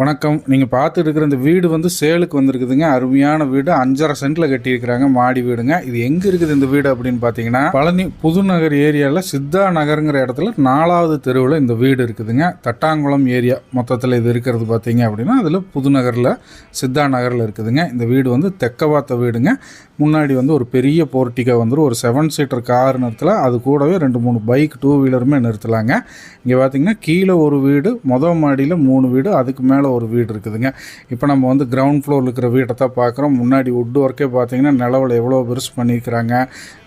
வணக்கம். நீங்கள் பார்த்துட்டு இருக்கிற இந்த வீடு வந்து சேலுக்கு வந்திருக்குதுங்க. அருமையான வீடு. அஞ்சரை சென்ட்டில் கட்டியிருக்கிறாங்க. மாடி வீடுங்க. இது எங்கே இருக்குது இந்த வீடு அப்படின்னு பார்த்தீங்கன்னா பழனி புதுநகர் ஏரியாவில் சித்தா நகருங்கிற இடத்துல நாலாவது தெருவில் இந்த வீடு இருக்குதுங்க. தட்டாங்குளம் ஏரியா மொத்தத்தில் இது இருக்கிறது பார்த்தீங்க அப்படின்னா அதில் புதுநகரில் சித்தா நகரில் இருக்குதுங்க. இந்த வீடு வந்து தெக்கவாத்த வீடுங்க. முன்னாடி வந்து ஒரு பெரிய போர்ட்டிகா வந்துடும் ஒரு செவன் சீட்டர் கார் நிறுத்தலாம் அது கூடவே ரெண்டு மூணு பைக் டூ வீலருமே நிறுத்தலாங்க. இங்கே பார்த்தீங்கன்னா கீழே ஒரு வீடு மொதல் மாடியில் மூணு வீடு அதுக்கு மேலே ஒரு வீடு இருக்குதுங்க. இப்போ நம்ம வந்து கிரவுண்ட் ஃப்ளோரில் இருக்கிற வீட்டை தான் பார்க்குறோம். முன்னாடி வுட் ஒர்க்கே பார்த்தீங்கன்னா நிலவில் எவ்வளோ பெருசு பண்ணியிருக்கிறாங்க.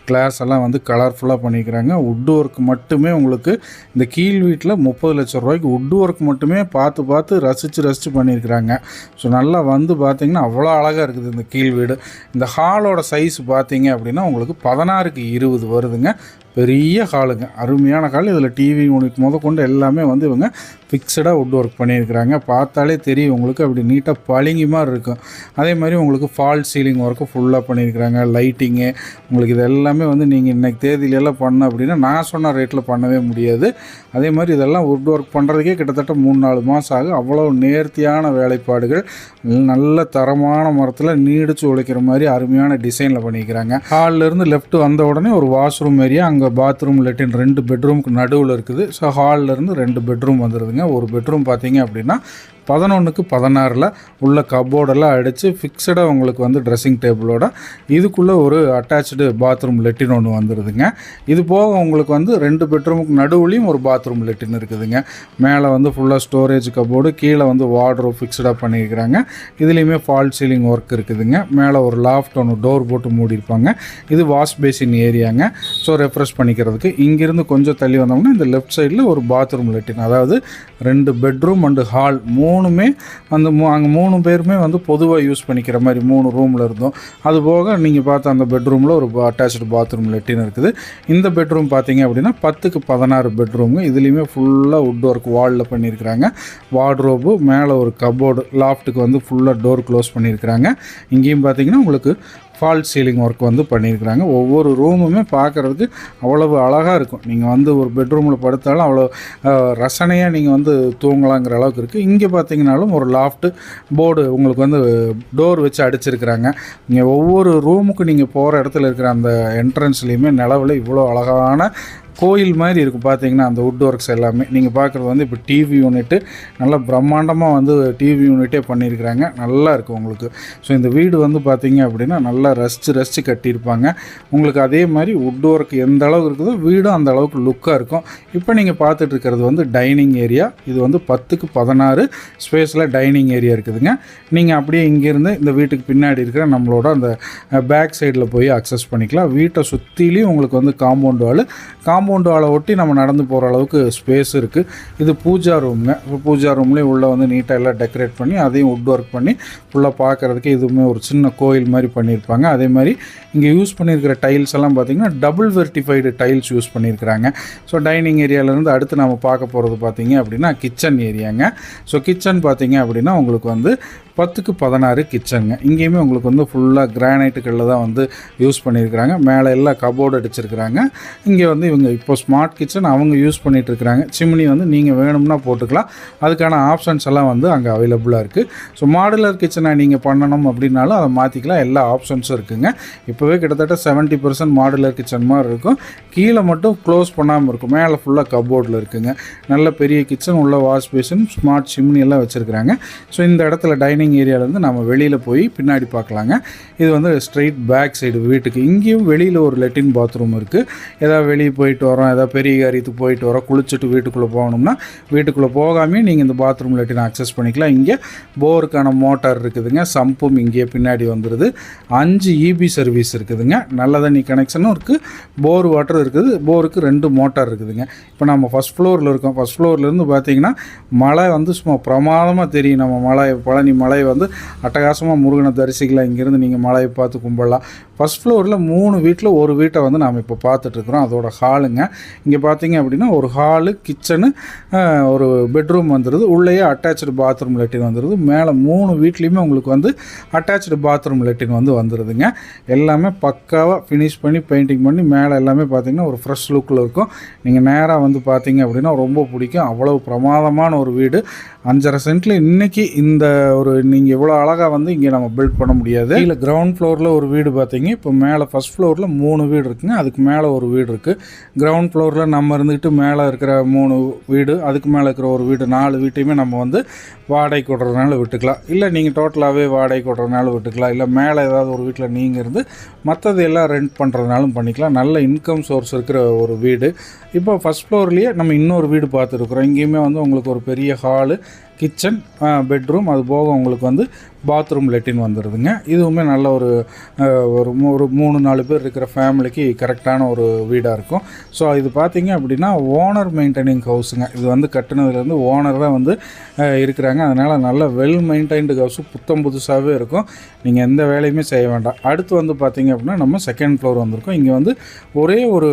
கிளாஸ் எல்லாம் வந்து கலர்ஃபுல்லாக பண்ணிக்கிறாங்க. வுட் ஒர்க் மட்டுமே உங்களுக்கு இந்த கீழ் வீட்டில் முப்பது லட்சம் ரூபாய்க்கு வுட் ஒர்க் மட்டுமே பார்த்து பார்த்து ரசித்து ரசித்து பண்ணியிருக்கிறாங்க ஸோ நல்லா வந்து பார்த்திங்கன்னா அவ்வளோ அழகாக இருக்குது இந்த கீழ் வீடு. இந்த ஹாலோட சைஸ் பார்த்தீங்க அப்படின்னா உங்களுக்கு பதினாறுக்கு இருபது வருதுங்க. பெரிய ஹாலுங்க அருமையான ஹால் இதில் டிவி யூனிட் முத கொண்டு எல்லாமே வந்து இவங்க ஃபிக்ஸடாக உட் ஒர்க் பண்ணியிருக்கிறாங்க. பார்த்தாலே தெரியும் உங்களுக்கு அப்படி நீட்டாக பளிங்கி மாதிரி இருக்கும். அதே மாதிரி உங்களுக்கு ஃபால் சீலிங் ஒர்க்கு ஃபுல்லாக பண்ணியிருக்கிறாங்க. லைட்டிங்கு உங்களுக்கு இது எல்லாமே வந்து நீங்கள் இன்றைக்கி தேதியிலெல்லாம் பண்ண அப்படின்னா நான் சொன்ன ரேட்டில் பண்ணவே முடியாது. அதே மாதிரி இதெல்லாம் உட் ஒர்க் பண்ணுறதுக்கே கிட்டத்தட்ட மூணு நாலு மாதம் ஆகும். அவ்வளோ நேர்த்தியான வேலைப்பாடுகள் நல்ல தரமான மரத்தில் நீடிச்சு உழைக்கிற மாதிரி அருமையான டிசைனில் பண்ணிக்கிறாங்க. ஹாலில் லெஃப்ட் வந்த உடனே ஒரு வாஷ்ரூம் ஏரியா அங்கே பாத்ரூம் லெட்டின் ரெண்டு பெட்ரூமுக்கு நடுவில் இருக்குது. ஸோ ஹாலில் இருந்து ரெண்டு பெட்ரூம் வந்துடுதுங்க ஒரு பெட்ரூம் பார்த்தீங்க அப்படின்னா பதினொன்றுக்கு பதினாறில் உள்ள கபோர்டெல்லாம் அடித்து ஃபிக்ஸடாக உங்களுக்கு வந்து ட்ரெஸ்ஸிங் டேபிளோட இதுக்குள்ளே ஒரு அட்டாச்சு பாத்ரூம் லெட்டின் ஒன்று வந்துடுதுங்க இது போக உங்களுக்கு வந்து ரெண்டு பெட்ரூமுக்கு நடுவுலையும் ஒரு பாத்ரூம் லெட்டின் இருக்குதுங்க. மேலே வந்து ஃபுல்லாக ஸ்டோரேஜ் கபோர்டு கீழே வந்து வார்ட்ரோ ஃபிக்ஸடாக பண்ணியிருக்கிறாங்க. இதுலேயுமே ஃபால் சீலிங் ஒர்க் இருக்குதுங்க. மேலே ஒரு லாஃப்ட் ஒன்று டோர் போட்டு மூடியிருப்பாங்க. இது வாஷ் பேசின் ஏரியாங்க ஸோ ரெஃப்ரெஷ் பண்ணிக்கிறதுக்கு இங்கேருந்து கொஞ்சம் தள்ளி வந்தோம்னா இந்த லெஃப்ட் சைடில் ஒரு பாத்ரூம் லெட்டின் அதாவது ரெண்டு பெட்ரூம் அண்டு ஹால் மூணுமே அந்த மூ அங்கே மூணு பேருமே வந்து பொதுவாக யூஸ் பண்ணிக்கிற மாதிரி மூணு ரூமில் இருந்தோம். அது போக நீங்கள் பார்த்த அந்த பெட்ரூமில் ஒரு அட்டாச்சு பாத்ரூம் லெட்டின் இருக்குது. இந்த பெட்ரூம் பார்த்தீங்க அப்படின்னா பத்துக்கு பதினாறு பெட்ரூமு இதுலேயுமே ஃபுல்லாக வுட் ஒர்க் வாலில் பண்ணியிருக்கிறாங்க. வார்ட்ரோபு மேலே ஒரு கபோர்டு லாஃப்ட்டுக்கு வந்து ஃபுல்லாக டோர் க்ளோஸ் பண்ணியிருக்கிறாங்க. இங்கேயும் பார்த்தீங்கன்னா உங்களுக்கு ஃபால் சீலிங் ஒர்க் வந்து பண்ணியிருக்கிறாங்க. ஒவ்வொரு ரூமுமே பார்க்குறதுக்கு அவ்வளவு அழகாக இருக்கும். நீங்கள் வந்து ஒரு பெட்ரூமில் படுத்தாலும் அவ்வளோ ரசனையாக நீங்கள் வந்து தூங்கலாங்கிற அளவுக்கு இருக்குது இங்கே பார்த்தீங்கனாலும் ஒரு லாஃப்ட்டு போர்டு உங்களுக்கு வந்து டோர் வச்சு அடிச்சிருக்கிறாங்க. இங்கே ஒவ்வொரு ரூமுக்கு நீங்கள் போகிற இடத்துல இருக்கிற அந்த என்ட்ரன்ஸ்லேயுமே நிலவில் இவ்வளோ அழகான கோயில் மாதிரி இருக்கும். பார்த்தீங்கன்னா அந்த வுட் ஒர்க்ஸ் எல்லாமே. நீங்கள் பார்க்குறது வந்து இப்போ டிவி யூனிட்டு நல்லா பிரம்மாண்டமாக வந்து டிவி யூனிட்டே பண்ணியிருக்கிறாங்க. நல்லா இருக்கும் உங்களுக்கு. ஸோ இந்த வீடு வந்து பார்த்தீங்க அப்படின்னா நல்லா ரசித்து ரசித்து கட்டியிருப்பாங்க. உங்களுக்கு அதே மாதிரி வுட் ஒர்க் எந்த அளவுக்கு இருக்குதோ வீடும் அந்த அளவுக்கு லுக்காக இருக்கும். இப்போ நீங்கள் பார்த்துட்டு இருக்கிறது வந்து டைனிங் ஏரியா இது வந்து பத்துக்கு பதினாறு ஸ்பேஸில் டைனிங் ஏரியா இருக்குதுங்க. நீங்கள் அப்படியே இங்கேருந்து இந்த வீட்டுக்கு பின்னாடி இருக்கிற நம்மளோட அந்த பேக் சைடில் போய் அக்சஸ் பண்ணிக்கலாம். வீட்டை சுற்றிலையும் உங்களுக்கு வந்து காம்பவுண்ட் வால் காம்பவுண்ட் வாலை ஒட்டி நம்ம நடந்து போகிற அளவுக்கு ஸ்பேஸ் இருக்குது இது பூஜா ரூம்ங்க இப்போ பூஜா ரூம்லேயும் உள்ளே வந்து நீட்டாக எல்லாம் டெக்கரேட் பண்ணி அதையும் வுட் ஒர்க் பண்ணி ஃபுல்லாக பார்க்குறதுக்கு இதுவுமே ஒரு சின்ன கோயில் மாதிரி பண்ணியிருப்பாங்க. அதே மாதிரி இங்கே யூஸ் பண்ணியிருக்கிற டைல்ஸ் எல்லாம் பார்த்தீங்கன்னா டபுள் வெர்டிஃபைடு டைல்ஸ் யூஸ் பண்ணியிருக்கிறாங்க. ஸோ டைனிங் ஏரியாவிலேருந்து அடுத்து நம்ம பார்க்க போகிறது பார்த்தீங்க அப்படின்னா கிச்சன் ஏரியாங்க ஸோ கிச்சன் பார்த்திங்க அப்படின்னா உங்களுக்கு வந்து பத்துக்கு பதினாறு கிச்சனுங்க இங்கேயுமே உங்களுக்கு வந்து ஃபுல்லாக கிரானைட்டுகளில் தான் வந்து யூஸ் பண்ணியிருக்கிறாங்க. மேலே எல்லாம் கபோர்டு அடிச்சிருக்கிறாங்க. இங்கே வந்து இவங்க இப்போ ஸ்மார்ட் கிச்சன் அவங்க யூஸ் பண்ணிகிட்டு இருக்கிறாங்க சிம்னி வந்து நீங்கள் வேணும்னா போட்டுக்கலாம். அதுக்கான ஆப்ஷன்ஸ் எல்லாம் வந்து அங்கே அவைலபிளாக இருக்குது ஸோ மாடுலர் கிச்சனை நீங்கள் பண்ணணும் அப்படின்னாலும் அதை மாற்றிக்கலாம் எல்லா ஆப்ஷன்ஸும் இருக்குங்க. இப்போவே கிட்டத்தட்ட செவன்ட்டி பர்சன்ட் மாடுலர் கிச்சன் மாதிரி இருக்கும். கீழே மட்டும் க்ளோஸ் பண்ணாமல் இருக்கும். மேலே ஃபுல்லாக கபோர்டில் இருக்குங்க. நல்ல பெரிய கிச்சன் உள்ள வாஷ் பேஷன் ஸ்மார்ட் சிம்னி எல்லாம் வச்சுருக்குறாங்க. ஸோ இந்த இடத்துல டைனிங் ஏரியாவிலேருந்து நம்ம வெளியில் போய் பின்னாடி பார்க்கலாங்க. இது வந்து ஸ்ட்ரெயிட் பேக் சைடு வீட்டுக்கு. இங்கேயும் வெளியில் ஒரு லெட்டின் பாத்ரூம் இருக்குது ஏதாவது வெளியே போயிட்டு வரோம். ஏதாவது பெரிய காரியத்துக்கு போயிட்டு வரோம். குளிச்சுட்டு வீட்டுக்குள்ளே போகணும்னா வீட்டுக்குள்ளே போகாமே நீங்கள் இந்த பாத்ரூம் லெட்டின் அக்சஸ் பண்ணிக்கலாம். இங்கே போருக்கான மோட்டார் இருக்குதுங்க. சம்பும் இங்கேயே பின்னாடி வந்துடுது அஞ்சு இபி சர்வீஸ் இருக்குதுங்க. நல்ல தண்ணி கனெக்ஷனும் இருக்குது போர் வாட்டர் இருக்குது. போருக்கு ரெண்டு மோட்டார் இருக்குதுங்க. இப்போ நம்ம ஃபஸ்ட் ஃப்ளோரில் இருக்கோம். ஃபஸ்ட் ஃப்ளோர்லேருந்து பார்த்தீங்கன்னா மழை வந்து சும்மா பிரமாதமாக தெரியும். நம்ம மலை பழனி மலை வந்து அட்டகாசமாக முருகனை தரிசிக்கலாம். இங்கேருந்து நீங்கள் மலையை பார்த்து கும்பிடலாம். ஃபஸ்ட் ஃப்ளோரில் மூணு வீட்டில் ஒரு வீட்டை வந்து நாம் இப்போ பார்த்துட்ருக்குறோம் அதோட ஹாலுங்க இங்கே பார்த்தீங்க அப்படின்னா ஒரு ஹாலு கிச்சனு ஒரு பெட்ரூம் வந்துடுது உள்ளேயே அட்டாச்சு பாத்ரூம் லெட்டின் வந்துடுது மேலே மூணு வீட்லேயுமே உங்களுக்கு வந்து அட்டாச்சு பாத்ரூம் லெட்டின் வந்து வந்துடுதுங்க எல்லாமே பக்காவாக ஃபினிஷ் பண்ணி பெயிண்டிங் பண்ணி மேலே எல்லாமே பார்த்தீங்கன்னா ஒரு ஃப்ரெஷ் லுக்கில் இருக்கும். நீங்கள் நேராக வந்து பார்த்தீங்க அப்படின்னா ரொம்ப பிடிக்கும். அவ்வளோ பிரமாதமான ஒரு வீடு. அஞ்சரை சென்ட்டில் இன்றைக்கி இந்த ஒரு நீங்கள் இவ்வளோ அழகாக வந்து இங்கே நம்ம பில்ட் பண்ண முடியாது. இல்லை கிரவுண்ட் ஃப்ளோரில் ஒரு வீடு பார்த்தீங்க இப்போ மேலே ஃபஸ்ட் ஃப்ளோரில் மூணு வீடு இருக்குங்க. அதுக்கு மேலே ஒரு வீடு இருக்குது கிரவுண்ட் ஃப்ளோரில் நம்ம இருந்துக்கிட்டு மேலே இருக்கிற மூணு வீடு அதுக்கு மேலே இருக்கிற ஒரு வீடு நாலு வீட்டையுமே நம்ம வந்து வாடகை கொடுறதுனால விட்டுக்கலாம். இல்லை நீங்கள் டோட்டலாகவே வாடகை கொடுறதுனால விட்டுக்கலாம். இல்லை மேலே ஏதாவது ஒரு வீட்டில் நீங்கள் இருந்து மற்றது எல்லாம் ரெண்ட் பண்ணுறதுனாலும் பண்ணிக்கலாம். நல்ல இன்கம் சோர்ஸ் இருக்கிற ஒரு வீடு. இப்போ ஃபஸ்ட் ஃப்ளோர்லேயே நம்ம இன்னொரு வீடு பார்த்துருக்குறோம். இங்கேயுமே வந்து உங்களுக்கு ஒரு பெரிய ஹாலு கிச்சன் பெட்ரூம் அது போக உங்களுக்கு வந்து பாத்ரூம் லெட்டின் வந்துடுதுங்க இதுவுமே நல்ல ஒரு ஒரு ஒரு மூணு நாலு பேர் இருக்கிற ஃபேமிலிக்கு கரெக்டான ஒரு வீடாக இருக்கும். ஸோ இது பார்த்தீங்க அப்படின்னா ஓனர் மெயின்டைனிங் ஹவுஸுங்க. இது வந்து கட்டுனதுலேருந்து ஓனர் தான் வந்து இருக்கிறாங்க. அதனால் நல்ல வெல் மெயின்டைன்டு ஹவுஸு புத்தம் புதுசாகவே இருக்கும். நீங்கள் எந்த வேலையுமே செய்ய வேண்டாம். அடுத்து வந்து பார்த்திங்க அப்படின்னா நம்ம செகண்ட் ஃப்ளோர் வந்திருக்கோம். இங்கே வந்து ஒரே ஒரு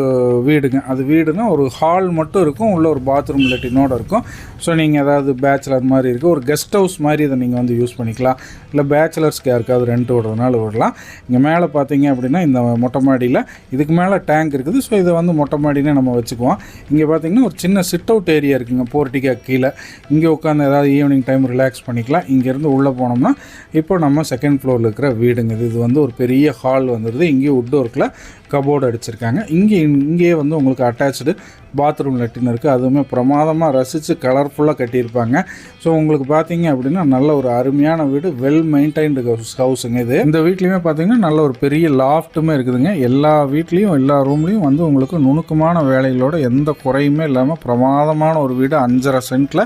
வீடுங்க. அது வீடுனா ஒரு ஹால் மட்டும் இருக்கும். உள்ள ஒரு பாத்ரூம் லெட்டினோடு இருக்கும். ஸோ நீங்கள் ஏதாவது பேச்சுலர் மாதிரி இருக்குது ஒரு கெஸ்ட் ஹவுஸ் மாதிரி இதை நீங்கள் வந்து யூஸ் பண்ணிக்கலாம். இல்லை பேச்சுலர்ஸ்க்கு யாருக்காவது ரெண்ட் விடுறதுனால விடலாம் இங்கே மேலே பார்த்தீங்க அப்படின்னா இந்த மொட்டை மாடியில் இதுக்கு மேலே டேங்க் இருக்குது. ஸோ இதை வந்து மொட்டை மாடினே நம்ம வச்சுக்குவோம். இங்கே பார்த்தீங்கன்னா ஒரு சின்ன சிட் அவுட் ஏரியா இருக்குங்க. போர்ட்டிக்கா கீழே. இங்கே உட்காந்து ஏதாவது ஈவினிங் டைம் ரிலாக்ஸ் பண்ணிக்கலாம். இங்கேருந்து உள்ளே போனோம்னா இப்போ நம்ம செகண்ட் ஃப்ளோரில் இருக்கிற வீடுங்க. இது இது வந்து ஒரு பெரிய ஹால் வந்துடுது இங்கேயும் வுட் ஒர்க்கில் கபோர்டு அடிச்சிருக்காங்க. இங்கே இங்கேயே வந்து உங்களுக்கு அட்டாச்சு பாத்ரூம் லெட்டின் இருக்குது அதுவுமே பிரமாதமாக ரசித்து கலர்ஃபுல்லாக கட்டியிருப்பாங்க. ஸோ உங்களுக்கு பார்த்தீங்க அப்படின்னா நல்ல ஒரு அருமையான வீடு வெல் மெயின்டைன்டு ஹவுஸ் ஹவுஸுங்க இது. இந்த வீட்லேயுமே பார்த்தீங்கன்னா நல்ல ஒரு பெரிய லாஃப்ட்டுமே இருக்குதுங்க. எல்லா வீட்லேயும் எல்லா ரூம்லேயும் வந்து உங்களுக்கு நுணுக்கமான வேலைகளோட எந்த குறையுமே இல்லாமல் பிரமாதமான ஒரு வீடு அஞ்சரை சென்ட்டில்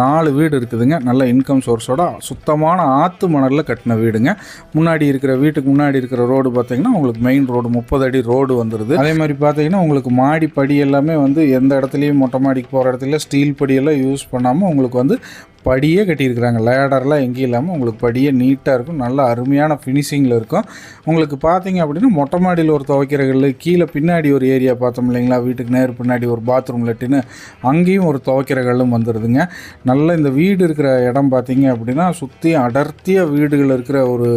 நாலு வீடு இருக்குதுங்க. நல்ல இன்கம் சோர்ஸோட சுத்தமான ஆற்று மணலில் கட்டின வீடுங்க. முன்னாடி இருக்கிற வீட்டுக்கு முன்னாடி இருக்கிற ரோடு பார்த்தீங்கன்னா உங்களுக்கு மெயின் ரோடு முப்பது அடி ரோடு வந்துடுது அதே மாதிரி பார்த்தீங்கன்னா உங்களுக்கு மாடி படி எல்லாமே வந்து எந்த இடத்துலையும் மொட்டை மாடிக்கு போகிற இடத்துல ஸ்டீல் படியெல்லாம் யூஸ் பண்ணாமல் உங்களுக்கு வந்து படியே கட்டியிருக்கிறாங்க. லேடர்லாம் எங்கேயும் இல்லாமல் உங்களுக்கு படியே நீட்டாக இருக்கும். நல்ல அருமையான ஃபினிஷிங்கில் இருக்கும். உங்களுக்கு பார்த்தீங்க அப்படின்னா மொட்டை மாடியில் ஒரு துவைக்கிற கல்லு கீழே பின்னாடி ஒரு ஏரியா பார்த்தோம் இல்லைங்களா? வீட்டுக்கு நேர் பின்னாடி ஒரு பாத்ரூம் லெட்டின்னு அங்கேயும் ஒரு துவைக்கிற கல்லும் வந்துடுதுங்க நல்ல இந்த வீடு இருக்கிற இடம் பார்த்தீங்க அப்படின்னா சுற்றி அடர்த்திய வீடுகள் இருக்கிற ஒரு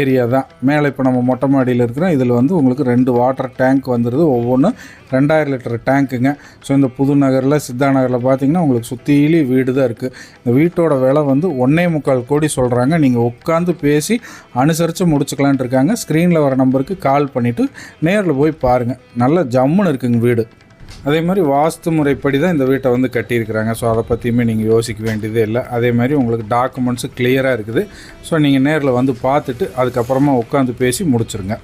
ஏரியா தான். மேலே இப்போ நம்ம மொட்டை மாடியில் இருக்கிறோம். இதில் வந்து உங்களுக்கு ரெண்டு வாட்டர் டேங்க் வந்துடுது ஒவ்வொன்றும் ரெண்டாயிரம் லிட்டர் டேங்க்குங்க ஸோ இந்த புது நகரில் சித்தா நகரில் பார்த்தீங்கன்னா உங்களுக்கு சுற்றிலி வீடு தான் இருக்குது இந்த வீட்டோட விலை வந்து ஒன்றே முக்கால் கோடி சொல்கிறாங்க நீங்கள் உட்காந்து பேசி அனுசரித்து முடிச்சுக்கலான்ட்டு இருக்காங்க. ஸ்க்ரீனில் வர நம்பருக்கு கால் பண்ணிவிட்டு நேரில் போய் பாருங்கள் நல்ல ஜம்முன்னு இருக்குங்க வீடு. அதே மாதிரி வாஸ்து முறைப்படி தான் இந்த வீட்டை வந்து கட்டியிருக்கிறாங்க. ஸோ அதை பற்றியுமே நீங்கள் யோசிக்க வேண்டியதே இல்லை. அதே மாதிரி உங்களுக்கு டாக்குமெண்ட்ஸு கிளியராக இருக்குது. ஸோ நீங்கள் நேரில் வந்து பார்த்துட்டு அதுக்கப்புறமா உட்காந்து பேசி முடிச்சுருங்க.